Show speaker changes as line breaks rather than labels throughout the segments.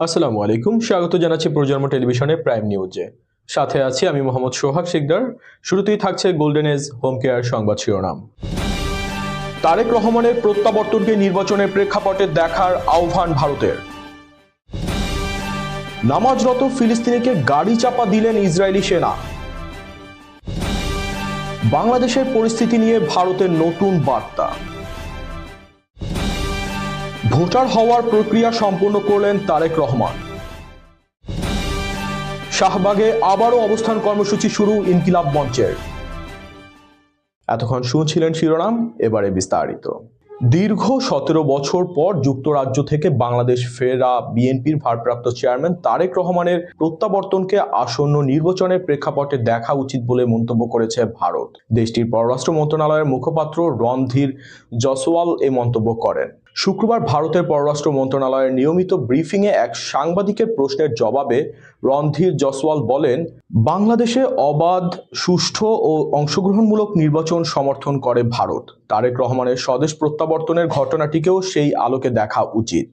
আসসালামু আলাইকুম, স্বাগত জানাচ্ছি প্রজন্ম টেলিভিশনে প্রাইম নিউজে। সাথে আছি আমি মোহাম্মদ সোহাগ শিকদার। শুরুতেই থাকছে গোল্ডেন এজ হোম কেয়ার সংবাদ শিরোনাম। তারেক রহমানের প্রত্যাবর্তনকে নির্বাচনের প্রেক্ষাপটে দেখার আহ্বান ভারতের। নামাজরত ফিলিস্তিনিকে গাড়ি চাপা দিলেন ইসরায়েলি সেনা। বাংলাদেশের পরিস্থিতি নিয়ে ভারতের নতুন বার্তা। ভোটার হওয়ার প্রক্রিয়া সম্পূর্ণ করলেন তারেক রহমান। শাহবাগে আবারও অবস্থান কর্মসূচি শুরু ইনকিলাব মঞ্চের। এতক্ষণ শুনছিলেন শিরোনাম, এবারে বিস্তারিত। দীর্ঘ সতেরো বছর পর যুক্তরাজ্য থেকে বাংলাদেশ ফেরা বিএনপির ভারপ্রাপ্ত চেয়ারম্যান তারেক রহমানের প্রত্যাবর্তনকে আসন্ন নির্বাচনের প্রেক্ষাপটে দেখা উচিত বলে মন্তব্য করেছে ভারত। দেশটির পররাষ্ট্র মন্ত্রণালয়ের মুখপাত্র রণধীর জসওয়াল এ মন্তব্য করেন। শুক্রবার ভারতের পররাষ্ট্র মন্ত্রণালয়ের নিয়মিত ব্রিফিংয়ে এক সাংবাদিকের প্রশ্নের জবাবে রণধীর জসওয়াল বলেন, বাংলাদেশে অবাধ, সুষ্ঠু ও অংশগ্রহণমূলক নির্বাচন সমর্থন করে ভারত। তারেক রহমানের স্বদেশ প্রত্যাবর্তনের ঘটনাটিকেও সেই আলোকে দেখা উচিত।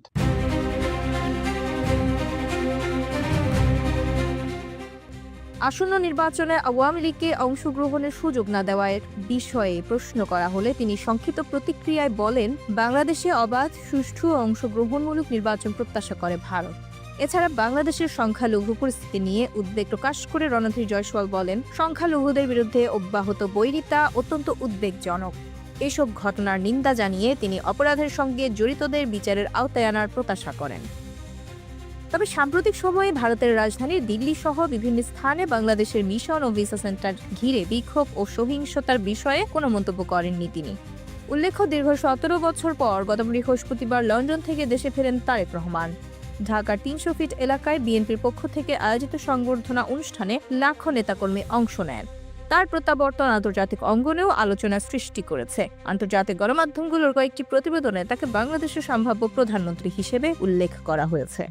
আসন্ন নির্বাচনে আওয়ামী লীগকে অংশগ্রহণের সুযোগ না দেওয়ার বিষয়ে প্রশ্ন করা হলে তিনি সংক্ষিপ্ত প্রতিক্রিয়ায় বলেন, বাংলাদেশে অবাধ, সুষ্ঠু অংশগ্রহণমূলক নির্বাচন প্রত্যাশা করে ভারত। এছাড়া বাংলাদেশের সংখ্যালঘু পরিস্থিতি নিয়ে উদ্বেগ প্রকাশ করে রণধীর জয়সওয়াল বলেন, সংখ্যালঘুদের বিরুদ্ধে অব্যাহত বৈরিতা অত্যন্ত উদ্বেগজনক। এসব ঘটনার নিন্দা জানিয়ে তিনি অপরাধের সঙ্গে জড়িতদের বিচারের আওতায় আনার প্রত্যাশা করেন। তবে সাম্প্রতিক সময়ে ভারতের রাজধানী দিল্লি সহ বিভিন্ন স্থানে বাংলাদেশের মিশন ও ভিসা সেন্টার ঘিরে বিক্ষোভ ও সহিংসতার বিষয়ে কোনো মন্তব্য করেননি তিনি। উল্লেখ্য, দীর্ঘ সতেরো বছর পর গত বৃহস্পতিবার লন্ডন থেকে দেশে ফেরেন তারেক রহমান। ঢাকার তিনশো ফিট এলাকায় বিএনপির পক্ষ থেকে আয়োজিত সংবর্ধনা অনুষ্ঠানে লাখো নেতাকর্মী অংশ নেন। তার প্রত্যাবর্তন আন্তর্জাতিক অঙ্গনেও আলোচনা সৃষ্টি করেছে। আন্তর্জাতিক গণমাধ্যমগুলোর কয়েকটি প্রতিবেদনে তাকে বাংলাদেশের সম্ভাব্য প্রধানমন্ত্রী হিসেবে উল্লেখ করা হয়েছে।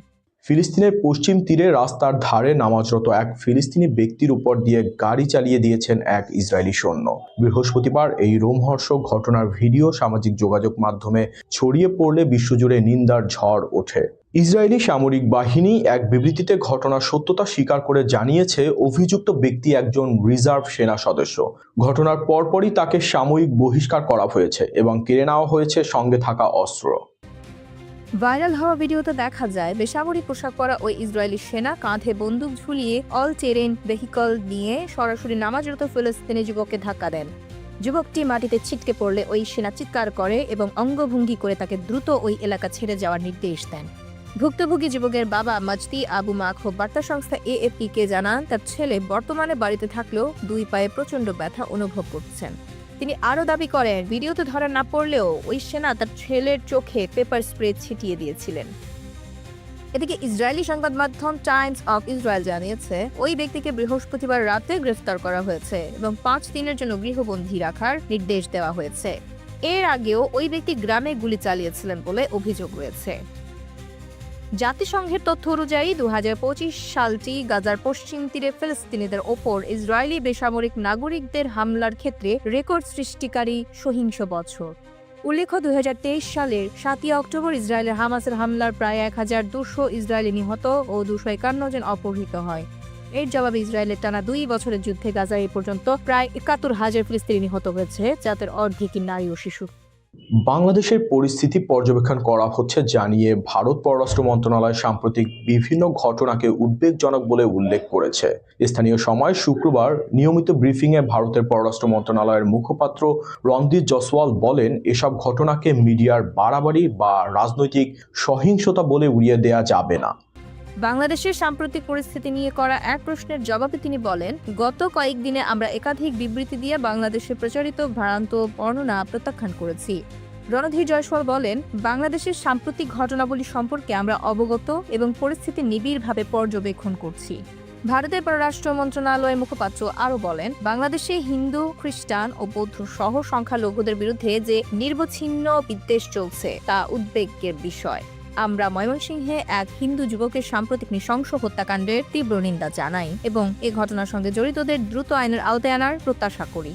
ফিলিস্তিনের পশ্চিম তীরে রাস্তার ধারে নামাজরত এক ফিলিস্তিনি ব্যক্তির উপর দিয়ে গাড়ি চালিয়ে দিয়েছেন এক ইসরায়েলি সৈন্য। বৃহস্পতিবার এই রোমহর্ষক ঘটনার ভিডিও সামাজিক যোগাযোগ মাধ্যমে ছড়িয়ে পড়লে বিশ্বজুড়ে নিন্দার ঝড় ওঠে। ইসরায়েলি সামরিক বাহিনী এক বিবৃতিতে ঘটনার সত্যতা স্বীকার করে জানিয়েছে, অভিযুক্ত ব্যক্তি একজন রিজার্ভ সেনা সদস্য। ঘটনার পরপরই তাকে সাময়িক বহিষ্কার করা হয়েছে এবং কেড়ে নেওয়া হয়েছে সঙ্গে থাকা অস্ত্র।
ভাইরাল হওয়া ভিডিওতে দেখা যায়, বেসামরিক পোশাক পরা ওই ইসরায়েলি সেনা কাঁধে বন্দুক ঝুলিয়ে অল টেরেন ভেহিকল নিয়ে সরাসরি নামাজরত ফিলিস্তিনি যুবককে ধাক্কা দেন। যুবকটি মাটিতে ছিটকে পড়লে ওই সেনা চিৎকার করে এবং অঙ্গভঙ্গি করে তাকে দ্রুত ওই এলাকা ছেড়ে যাওয়ার নির্দেশ দেন। ভুক্তভোগী যুবকের বাবা মাজদি আবু মাখো বার্তা সংস্থা এএফপি কে জানান, তার ছেলে বর্তমানে বাড়িতে থাকলেও দুই পায়ে প্রচণ্ড ব্যথা অনুভব করছেন। তিনি আরও দাবি করেন, ভিডিওতে ধরা না পড়লেও ওই সেনা তার ছেলের চোখে পেপার স্প্রে ছিটিয়ে দিয়েছিলেন। এদিকে ইসরায়েলি সংবাদ মাধ্যম টাইমস অফ ইসরায়েল জানিয়েছে, ওই ব্যক্তিকে বৃহস্পতিবার রাতে গ্রেফতার করা হয়েছে এবং পাঁচ দিনের জন্য গৃহবন্দী রাখার নির্দেশ দেওয়া হয়েছে। এর আগেও ওই ব্যক্তি গ্রামে গুলি চালিয়েছিলেন বলে অভিযোগ রয়েছে। জাতিসংঘের তথ্য অনুযায়ী দুই হাজার পঁচিশ সালটি গাজার পশ্চিম তীরে ফিলিস্তিনিদের ওপর ইসরায়েলি বেসামরিক নাগরিকদের হামলার ক্ষেত্রে রেকর্ড সৃষ্টিকারী সহিংস বছর। উল্লেখ্য দুই সালের সাতই অক্টোবর ইসরায়েলের হামাসের হামলার প্রায় এক হাজার দুশো ইসরায়েলি নিহত ও দুশো একান্ন জন অপহৃত হয়। এর জবাবে ইসরায়েলের টানা দুই বছরের যুদ্ধে গাজায় এ পর্যন্ত প্রায় একাত্তর হাজার ফিলিস্তিনি নিহত হয়েছে, যাদের অর্ধেকই নারী ও শিশু।
বাংলাদেশের পরিস্থিতি পর্যবেক্ষণ করা হচ্ছে জানিয়ে ভারত পররাষ্ট্র মন্ত্রণালয় সাম্প্রতিক বিভিন্ন ঘটনাকে উদ্বেগজনক বলে উল্লেখ করেছে। স্থানীয় সময় শুক্রবার নিয়মিত ব্রিফিংয়ে ভারতের পররাষ্ট্র মন্ত্রণালয়ের মুখপাত্র রণদীপ জসওয়াল বলেন, এসব ঘটনাকে মিডিয়ার বাড়াবাড়ি বা রাজনৈতিক সহিংসতা বলে উড়িয়ে দেয়া যাবে না।
বাংলাদেশের সাম্প্রতিক পরিস্থিতি নিয়ে করা এক প্রশ্নের জবাবে তিনি বলেন, গত কয়েকদিনে আমরা একাধিক বিবৃতি দিয়ে বাংলাদেশে প্রচারিত ভ্রান্ত বর্ণনা প্রত্যাখ্যান করেছি। রণধীর জয়সওয়াল বলেন, বাংলাদেশের সাম্প্রতিক ঘটনাবলী সম্পর্কে আমরা অবগত এবং পরিস্থিতি নিবিড়ভাবে পর্যবেক্ষণ করছি। ভারতের পররাষ্ট্র মন্ত্রণালয়ের মুখপাত্র আরও বলেন, বাংলাদেশে হিন্দু, খ্রিস্টান ও বৌদ্ধ সহ সংখ্যালঘুদের বিরুদ্ধে যে নির্বচ্ছিন্ন বিদ্বেষ চলছে তা উদ্বেগের বিষয়। আমরা ময়মনসিংহে এক হিন্দু যুবকের সাম্প্রতিক নৃশংস হত্যাকাণ্ডের তীব্র নিন্দা জানাই এবং এ ঘটনার সঙ্গে জড়িতদের দ্রুত আইনের আওতায় আনার প্রত্যাশা করি।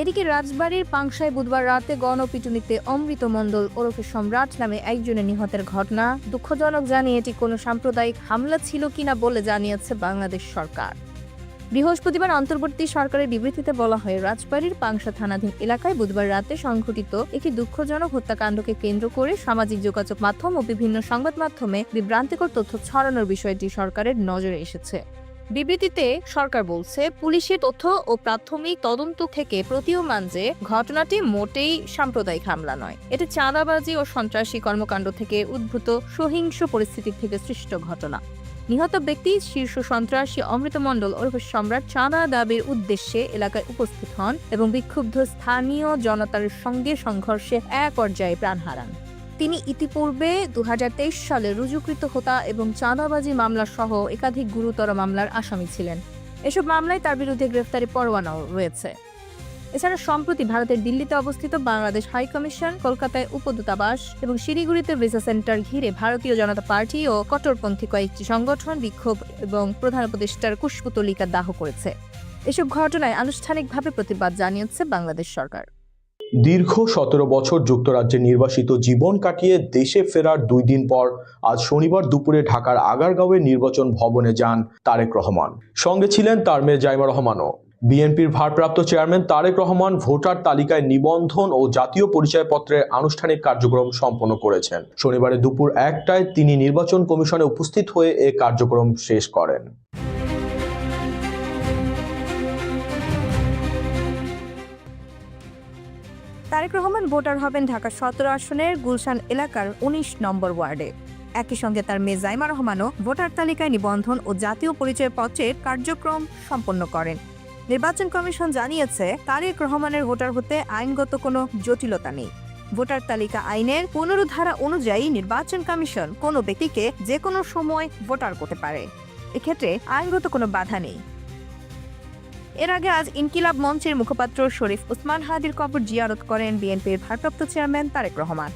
এদিকে রাজবাড়ির পাংশায় বুধবার রাতে গণপিটুনিতে অমৃত মণ্ডল ওরফে সম্রাট নামে একজনের নিহতের ঘটনা দুঃখজনক জানিয়ে এটি কোনো সাম্প্রদায়িক হামলা ছিল কিনা বলে জানিয়েছে বাংলাদেশ সরকার। বৃহস্পতিবার অন্তর্বর্তী সরকারের বিবৃতিতে বলা হয়, রাজবাড়ির পাংশা থানাধীন এলাকায় বুধবার রাতে সংঘটিত একটি দুঃখজনক হত্যাকাণ্ডকে কেন্দ্র করে সামাজিক যোগাযোগ মাধ্যম ও বিভিন্ন সংবাদ মাধ্যমে বিভ্রান্তিকর তথ্য ছড়ানোর বিষয়টি সরকারের নজরে এসেছে। বিবৃতিতে সরকার বলছে, পুলিশের তথ্য ও প্রাথমিক তদন্ত থেকে প্রতীয়মান যে ঘটনাটি মোটেই সাম্প্রদায়িক হামলা নয়। এটি চাঁদাবাজি ও সন্ত্রাসী কর্মকাণ্ড থেকে উদ্ভূত সহিংস পরিস্থিতি থেকে সৃষ্ট ঘটনা। নিহত ব্যক্তি শীর্ষ সন্ত্রাসী অমৃত মণ্ডল ওরফে সম্রাট চাঁদা দাবির উদ্দেশ্যে এলাকায় উপস্থিত হন এবং বিক্ষুব্ধ স্থানীয় জনতার সঙ্গে সংঘর্ষে এক পর্যায়ে প্রাণ হারান। তিনি ইতিপূর্বে দু হাজার তেইশ সালে রুজুকৃত হতা এবং চাঁদাবাজি মামলা সহ একাধিক গুরুতর মামলার আসামি ছিলেন। এসব মামলায় তার বিরুদ্ধে গ্রেফতারি পরোয়ানাও রয়েছে। এছাড়া সম্প্রতি ভারতের দিল্লিতে অবস্থিত বাংলাদেশ হাই কমিশন, কলকাতায় উপদূতাবাস এবং শিলিগুড়িতে ভিসা সেন্টার ঘিরে ভারতীয় জনতা পার্টি ও কট্টরপন্থী কয়েকটি সংগঠন, বিক্ষোভ এবং প্রধান উপদেষ্টার কুশপুতলিকা দাহ করেছে। এসব ঘটনায় আনুষ্ঠানিকভাবে প্রতিবাদ জানিয়েছে বাংলাদেশ সরকার।
দীর্ঘ সতেরো বছর যুক্তরাজ্যে নির্বাসিত জীবন কাটিয়ে দেশে ফেরার দুই দিন পর আজ শনিবার দুপুরে ঢাকার আগারগাঁওয়ে নির্বাচন ভবনে যান তারেক রহমান। সঙ্গে ছিলেন তার মেয়ে জাইমা রহমানও। বিএনপির ভারপ্রাপ্ত চেয়ারম্যান তারেক রহমান ভোটার তালিকায় নিবন্ধন ও জাতীয় পরিচয়পত্রের আনুষ্ঠানিক কার্যক্রম সম্পন্ন করেছেন। শনিবারে দুপুর একটায় তিনি নির্বাচন কমিশনে উপস্থিত হয়ে এ কার্যক্রম শেষ করেন।
তারেক রহমান ভোটার হবেন ঢাকা সতেরো আসনের গুলশান এলাকার উনিশ নম্বর ওয়ার্ডে। একই সঙ্গে তার মেয়ে জাইমা রহমানও ভোটার তালিকায় নিবন্ধন ও জাতীয় পরিচয়পত্রের কার্যক্রম সম্পন্ন করেন। নির্বাচন কমিশন জানিয়েছে, তারেক রহমানের ভোটার হতে আইনগত কোনো জটিলতা নেই। ভোটার তালিকা আইনের পনেরো ধারা অনুযায়ী নির্বাচন কমিশন কোনো ব্যক্তিকে যে কোনো সময় ভোটার করতে পারে। এক্ষেত্রে আইনগত কোনো বাধা নেই। এর আগে আজ ইনকিলাব মঞ্চের মুখপাত্র শরীফ উসমান হাদির কবর জিয়ারত করেন বিএনপির ভারপ্রাপ্ত চেয়ারম্যান তারেক রহমান।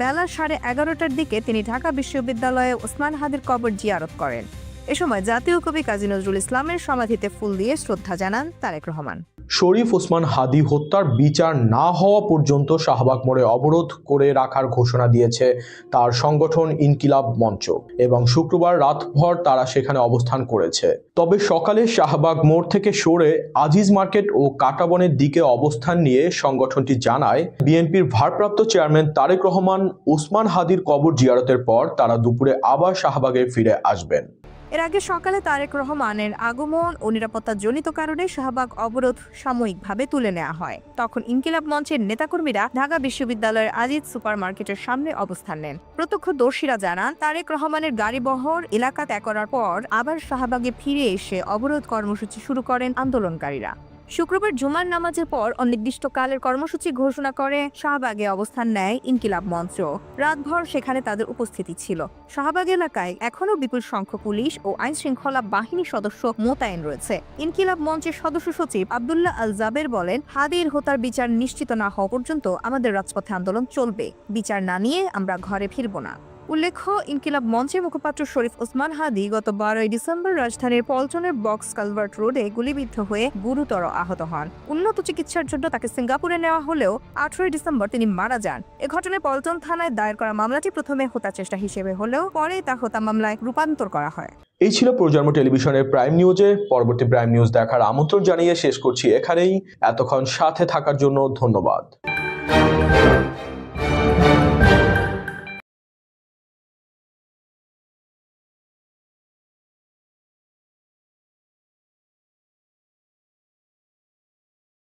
বেলা সাড়ে এগারোটার দিকে তিনি ঢাকা বিশ্ববিদ্যালয়ে ওসমান হাদির কবর জিয়ারত করেন। এ সময় জাতীয় কবি কাজী নজরুল ইসলামের সমাধিতে ফুল দিয়ে শ্রদ্ধা জানান তারেক রহমান।
শরীফ ওসমান হাদি হত্যার বিচার না হওয়া পর্যন্ত শাহবাগ মোড়ে অবরোধ করে রাখার ঘোষণা দিয়েছে তার সংগঠন ইনকিলাব মঞ্চ এবং শুক্রবার রাতভর তারা সেখানে অবস্থান করেছে। তবে সকালে শাহবাগ মোড় থেকে সরে আজিজ মার্কেট ও কাটাবনের দিকে অবস্থান নিয়ে সংগঠনটি জানায়, বিএনপির ভারপ্রাপ্ত চেয়ারম্যান তারেক রহমান ওসমান হাদির কবর জিয়ারতের পর তারা দুপুরে আবার শাহবাগে ফিরে আসবেন।
এর আগে সকালে তারেক রহমানের আগমন ও নিরাপত্তা জনিত কারণে শাহবাগ অবরোধ সাময়িকভাবে তুলে নেওয়া হয়। তখন ইনকিলাব মঞ্চের নেতাকর্মীরা ঢাকা বিশ্ববিদ্যালয়ের আজিজ সুপার মার্কেটের সামনে অবস্থান নেন। প্রত্যক্ষদর্শীরা জানান, তারেক রহমানের গাড়িবহর এলাকা ত্যাগ করার পর আবার শাহবাগে ফিরে এসে অবরোধ কর্মসূচি শুরু করেন আন্দোলনকারীরা। শুক্রবার জুমার নামাজের পর অনির্দিষ্টকালের কর্মসূচি ঘোষণা করে শাহবাগে অবস্থান নেয় ইনকিলাব মঞ্চ। রাতভর সেখানে তাদের উপস্থিতি ছিল। শাহবাগ এলাকায় এখনও বিপুল সংখ্যক পুলিশ ও আইন শৃঙ্খলা বাহিনী সদস্য মোতায়েন রয়েছে। ইনকিলাব মঞ্চের সদস্য সচিব আবদুল্লাহ আল জাবের বলেন, হাদির হোতার বিচার নিশ্চিত না হওয়া পর্যন্ত আমাদের রাজপথে আন্দোলন চলবে। বিচার না নিয়ে আমরা ঘরে ফিরব না। উল্লেখ্য, ইনকিলাব মঞ্চের মুখপাত্র শরীফ ওসমান হাদি গত বারোই ডিসেম্বর রাজধানীর পল্টনের বক্স কালভার্ট রোডে গুলিবিদ্ধ হয়ে গুরুতর আহত হন। উন্নত চিকিৎসার জন্য তাকে সিঙ্গাপুরে নেওয়া হলেও আঠারোই ডিসেম্বর তিনি মারা যান। এ ঘটনায় পল্টন থানায় দায়ের করা মামলাটি প্রথমে হত্যা চেষ্টা হিসেবে হলেও পরে তা হত্যা মামলায় রূপান্তর করা হয়।
এই ছিল প্রজন্ম টেলিভিশনের প্রাইম নিউজে। পরবর্তী প্রাইম নিউজ দেখার আমন্ত্রণ জানিয়ে শেষ করছি এখানেই। এতক্ষণ সাথে থাকার জন্য ধন্যবাদ।